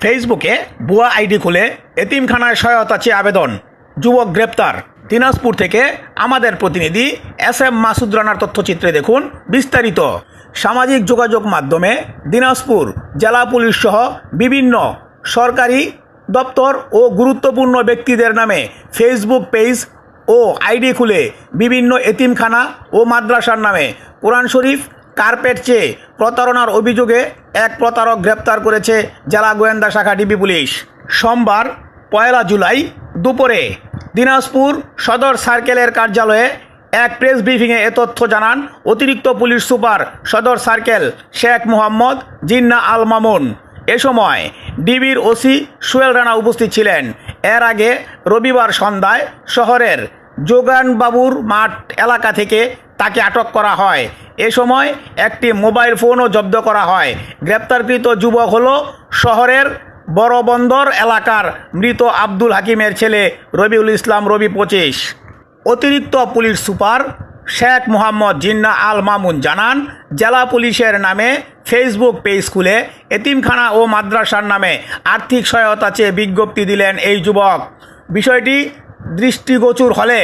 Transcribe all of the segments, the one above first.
ফেসবুকে ভুয়া আইডি খুলে এতিমখানায় সহায়তা চেয়ে আবেদন। যুবক গ্রেপ্তার। দিনাজপুর থেকে আমাদের প্রতিনিধি এস এম মাসুদ রানার তথ্যচিত্রে দেখুন বিস্তারিত। সামাজিক যোগাযোগ মাধ্যমে দিনাজপুর জেলা পুলিশ সহ বিভিন্ন সরকারি দপ্তর ও গুরুত্বপূর্ণ ব্যক্তিদের নামে ফেসবুক পেজ ও আইডি খুলে বিভিন্ন এতিমখানা ও মাদ্রাসার নামে কোরআন শরীফ কার্পেট চেয়ে প্রতারণার অভিযোগে এক প্রতারক গ্রেপ্তার করেছে জেলা গোয়েন্দা শাখা ডিবি পুলিশ। সোমবার, পয়লা জুলাই দুপুরে দিনাজপুর সদর সার্কেলের কার্যালয়ে এক প্রেস ব্রিফিংয়ে এ তথ্য জানান অতিরিক্ত পুলিশ সুপার সদর সার্কেল শেখ মোহাম্মদ জিন্না আল মামুন। এ সময় ডিবির ওসি সুয়েল রানা উপস্থিত ছিলেন। এর আগে রবিবার সন্ধ্যায় শহরের যোগানবাবুর মাঠ এলাকা থেকে তাকে আটক করা হয়। এ সময় একটি মোবাইল ফোনও জব্দ করা হয়। গ্রেপ্তারকৃত যুবক হল শহরের বড় বন্দর এলাকার মৃত আব্দুল হাকিমের ছেলে রবিউল ইসলাম রবি পঁচিশ। অতিরিক্ত পুলিশ সুপার শেখ মোহাম্মদ জিন্না আল মামুন জানান, জেলা পুলিশের নামে ফেসবুক পেজ খুলে এতিমখানা ও মাদ্রাসার নামে আর্থিক সহায়তা চেয়ে বিজ্ঞপ্তি দিলেন এই যুবক। বিষয়টি দৃষ্টিগোচর হলে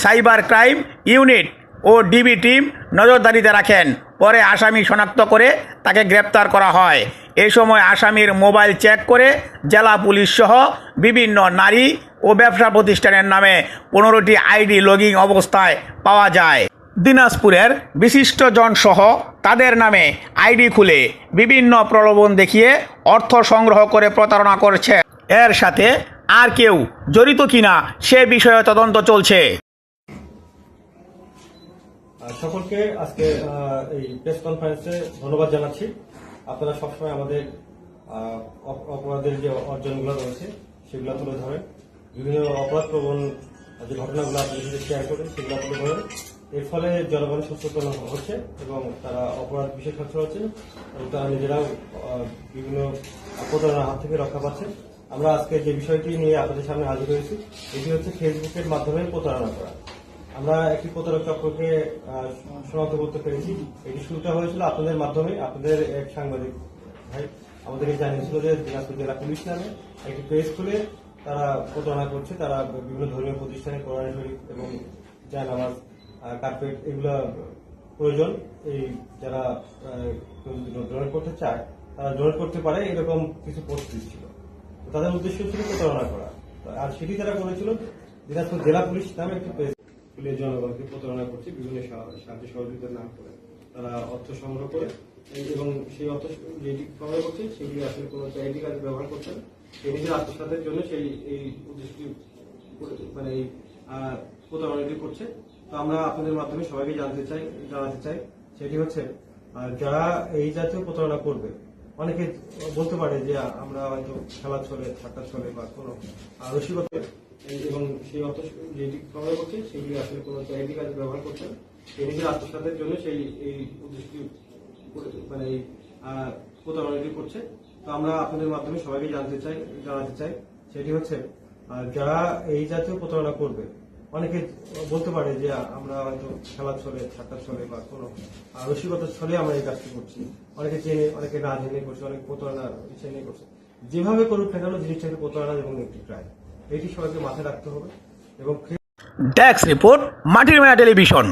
সাইবার ক্রাইম ইউনিট ও ডিবি টিম নজরদারিতে রাখেন। পরে আসামি শনাক্ত করে তাকে গ্রেপ্তার করা হয়। এ সময় আসামির মোবাইল চেক করে জেলা পুলিশ সহ বিভিন্ন নারী ও ব্যবসা প্রতিষ্ঠানের নামে পনেরোটি আইডি লগিং অবস্থায় পাওয়া যায়। দিনাজপুরের বিশিষ্টজন সহ তাদের নামে আইডি খুলে বিভিন্ন প্রলোভন দেখিয়ে অর্থ সংগ্রহ করে প্রতারণা করছে। এর সাথে আর কেউ জড়িত কিনা সে বিষয়ে তদন্ত চলছে। সকলকে আজকে এই প্রেস কনফারেন্সে ধন্যবাদ জানাচ্ছি। আপনারা সবসময় আমাদের অপ- অপরাধের যে অর্জনগুলো রয়েছে, সেগুলো তুলে ধরেন। বিভিন্ন অপরাধ প্রবণ যে ঘটনাগুলো আপনাদের সাথে শেয়ার করেন, সেগুলো তুলে ধরেন। এর ফলে জনগণ সচেতন হচ্ছে এবং তারা অপরাধ বিশেষ সচেতন হচ্ছে এবং তারা নিজেরাও বিভিন্ন প্রতারণার হাত থেকে রক্ষা পাচ্ছে আমরা আজকে যে বিষয়টি নিয়ে আপনাদের সামনে হাজির হয়েছি, এটি হচ্ছে ফেসবুকের মাধ্যমে প্রতারণা করা। আমরা একটি প্রতারক চক্রকে শনাক্ত করতে পেরেছি। এটি শুরুটা হয়েছিল আপনাদের মাধ্যমে। আপনাদের এক সাংবাদিক ভাই আমাদেরকে জানিয়েছিল যে দিনাজপুর জেলা পুলিশ নামে একটি পেজ খুলে তারা প্রতারণা করছে। তারা বিভিন্ন ধর্মীয় প্রতিষ্ঠানে কোরআন শরীফ এবং জায়নামাজ কার্পেট এগুলো প্রয়োজন। এই যারা ডোনেট করতে চায়, তারা ডোনেট করতে পারে। এরকম কিছু পোস্ট দিচ্ছিল তাদের উদ্দেশ্য ছিল প্রতারণা করা। আর সেটি তারা করেছিল, দিনাজপুর জেলা পুলিশ নামে একটি পেজ খুলে জনগণকে প্রতারণা করছে, বিভিন্ন সাহায্য সহযোগিতার নাম করে। তারা অর্থ সংগ্রহ করে এবং সেই অর্থ যেটি সংগ্রহ করছে, সেগুলি আসলে কোনো চ্যারিটি কাজে ব্যবহার করছে না। সেই নিজের আত্মসাতের জন্য সেই, এই উদ্দেশ্যটি মানে এই প্রতারণাটি করছে। তো আমরা আপনাদের মাধ্যমে সবাইকে জানতে চাই, জানাতে চাই, সেটি হচ্ছে যারা এই জাতীয় প্রতারণা করবে, অনেকে বলতে পারে যে আমরা হয়তো খেলা চলে ঠাট্টা চলে বা কোনো রসিকতা এবং সেই অর্থ যেটি সংগ্রহ করছে সেগুলি আসলে কোনো চ্যারিটি কাজে ব্যবহার করছে নিজের আত্মসাতের জন্য সেই, এই উদ্দেশ্যটি মানে এই প্রতারণাটি করছে। তো আমরা আপনাদের মাধ্যমে সবাইকে জানতে চাই, জানাতে চাই, সেটি হচ্ছে যারা এই জাতীয় প্রতারণা করবে, অনেকে বলতে পারে যে আমরা হয়তো খেলার ছলে ঠাট্টার ছলে বা কোনো রসিকতার ছলে আমরা এই কাজটি করছি। অনেকে জেনে অনেকে না জেনে করছে, অনেক প্রতারণা ইচ্ছে নিয়ে করছে। যেভাবে করুক না কেন, জিনিসটাকে প্রতারণা এবং একটি ক্রাইম এটি সবাইকে মাথায় রাখতে হবে এবং ডেস্ক রিপোর্ট মাটির মেয়া টেলিভিশন।